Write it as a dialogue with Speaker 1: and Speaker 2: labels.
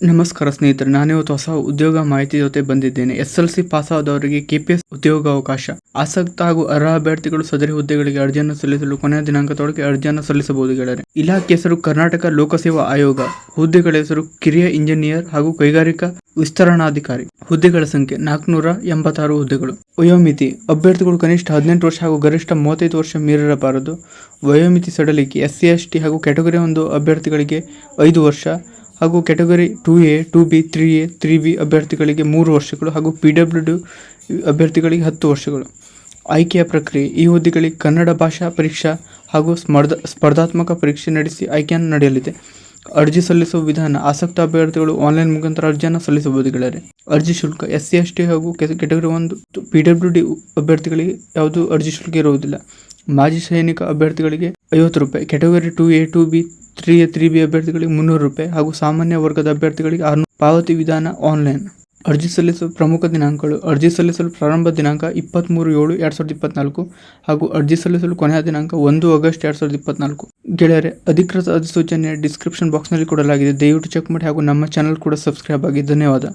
Speaker 1: ನಮಸ್ಕಾರ ಸ್ನೇಹಿತರೆ, ನಾನಿವತ್ತು ಹೊಸ ಉದ್ಯೋಗ ಮಾಹಿತಿ ಜೊತೆ ಬಂದಿದ್ದೇನೆ. ಎಸ್ ಎಲ್ ಸಿ ಪಾಸ್ ಆದವರಿಗೆ ಕೆಪಿಎಸ್ ಉದ್ಯೋಗಾವಕಾಶ ಆಸಕ್ತ ಹಾಗೂ ಅರ್ಹ ಅಭ್ಯರ್ಥಿಗಳು ಸದರಿ ಹುದ್ದೆಗಳಿಗೆ ಅರ್ಜಿಯನ್ನು ಸಲ್ಲಿಸಲು ಕೊನೆಯ ದಿನಾಂಕದೊಳಗೆ ಅರ್ಜಿಯನ್ನು ಸಲ್ಲಿಸಬಹುದು ಗೆಳೆಯರೆ. ಇಲಾಖೆ ಹೆಸರು ಕರ್ನಾಟಕ ಲೋಕಸೇವಾ ಆಯೋಗ. ಹುದ್ದೆಗಳ ಹೆಸರು ಕಿರಿಯ ಇಂಜಿನಿಯರ್ ಹಾಗೂ ಕೈಗಾರಿಕಾ ವಿಸ್ತರಣಾಧಿಕಾರಿ. ಹುದ್ದೆಗಳ ಸಂಖ್ಯೆ ನಾಲ್ಕುನೂರ ಎಂಬತ್ತಾರು ಹುದ್ದೆಗಳು. ವಯೋಮಿತಿ. ಅಭ್ಯರ್ಥಿಗಳು ಕನಿಷ್ಠ ಹದಿನೆಂಟು ವರ್ಷ ಹಾಗೂ ಗರಿಷ್ಠ ಮೂವತ್ತೈದು ವರ್ಷ ಮೀರಿರಬಾರದು ವಯೋಮಿತಿ ಸಡಲಿಕೆ. ಎಸ್ ಸಿ ಎಸ್ ಟಿ ಹಾಗೂ ಕ್ಯಾಟಗರಿ ಒಂದು ಅಭ್ಯರ್ಥಿಗಳಿಗೆ ಐದು ವರ್ಷ. ಹಾಗೂ category two A two B three A three B ಅಭ್ಯರ್ಥಿಗಳಿಗೆ ಮೂರು ವರ್ಷಗಳು ಹಾಗೂ ಪಿ ಡಬ್ಲ್ಯೂ ಡಿ ಅಭ್ಯರ್ಥಿಗಳಿಗೆ ಹತ್ತು ವರ್ಷಗಳು. ಆಯ್ಕೆಯ ಪ್ರಕ್ರಿಯೆ, ಈ ಹುದ್ದೆಗಳಿಗೆ ಕನ್ನಡ ಭಾಷಾ ಪರೀಕ್ಷಾ ಹಾಗೂ ಸ್ಮರ್ಧ ಸ್ಪರ್ಧಾತ್ಮಕ ಪರೀಕ್ಷೆ ನಡೆಸಿ ಆಯ್ಕೆಯನ್ನು ನಡೆಯಲಿದೆ. ಅರ್ಜಿ ಸಲ್ಲಿಸುವ ವಿಧಾನ, ಆಸಕ್ತ ಅಭ್ಯರ್ಥಿಗಳು ಆನ್ಲೈನ್ ಮುಖಾಂತರ ಅರ್ಜಿಯನ್ನು ಸಲ್ಲಿಸಬಹುದು ಗೆಳೆಯರೆ ಅರ್ಜಿ ಶುಲ್ಕ ಎಸ್ ಸಿ ಎಸ್ ಟಿ ಹಾಗೂ ಕೆಟಗರಿ ಒಂದು ಪಿ ಡಬ್ಲ್ಯೂ ಡಿ ಅಭ್ಯರ್ಥಿಗಳಿಗೆ ಯಾವುದೂ ಅರ್ಜಿ ಶುಲ್ಕ ಇರುವುದಿಲ್ಲ. ಮಾಜಿ ಸೈನಿಕ ಅಭ್ಯರ್ಥಿಗಳಿಗೆ ಐವತ್ತು ರೂಪಾಯಿ category two A two B three A three B ಅಭ್ಯರ್ಥಿಗಳಿಗೆ ಮುನ್ನೂರು ರೂಪಾಯಿ ಹಾಗೂ ಸಾಮಾನ್ಯ ವರ್ಗದ ಅಭ್ಯರ್ಥಿಗಳಿಗೆ ಆರುನೂರು ಪಾವತಿ ವಿಧಾನ ಆನ್ಲೈನ್. ಅರ್ಜಿ ಸಲ್ಲಿಸುವ ಪ್ರಮುಖ ದಿನಾಂಕಗಳು ಅರ್ಜಿ ಸಲ್ಲಿಸಲು ಪ್ರಾರಂಭ ದಿನಾಂಕ ಇಪ್ಪತ್ತ್ಮೂರು ಏಳು ಎರಡು ಸಾವಿರದ ಇಪ್ಪತ್ನಾಲ್ಕು ಹಾಗೂ ಅರ್ಜಿ ಸಲ್ಲಿಸಲು ಕೊನೆಯ ದಿನಾಂಕ ಒಂದು ಆಗಸ್ಟ್ ಎರಡು ಸಾವಿರದ ಇಪ್ಪತ್ನಾಲ್ಕು. ಗೆಳೆಯರೆ, ಅಧಿಕೃತ ಅಧಿಸೂಚನೆ ಡಿಸ್ಕ್ರಿಪ್ಷನ್ ಬಾಕ್ಸ್ನಲ್ಲಿ ಕೊಡಲಾಗಿದೆ. ದಯವಿಟ್ಟು ಚೆಕ್ ಮಾಡಿ ಹಾಗೂ ನಮ್ಮ ಚಾನಲ್ ಕೂಡ ಸಬ್ಸ್ಕ್ರೈಬ್ ಆಗಿ. ಧನ್ಯವಾದ.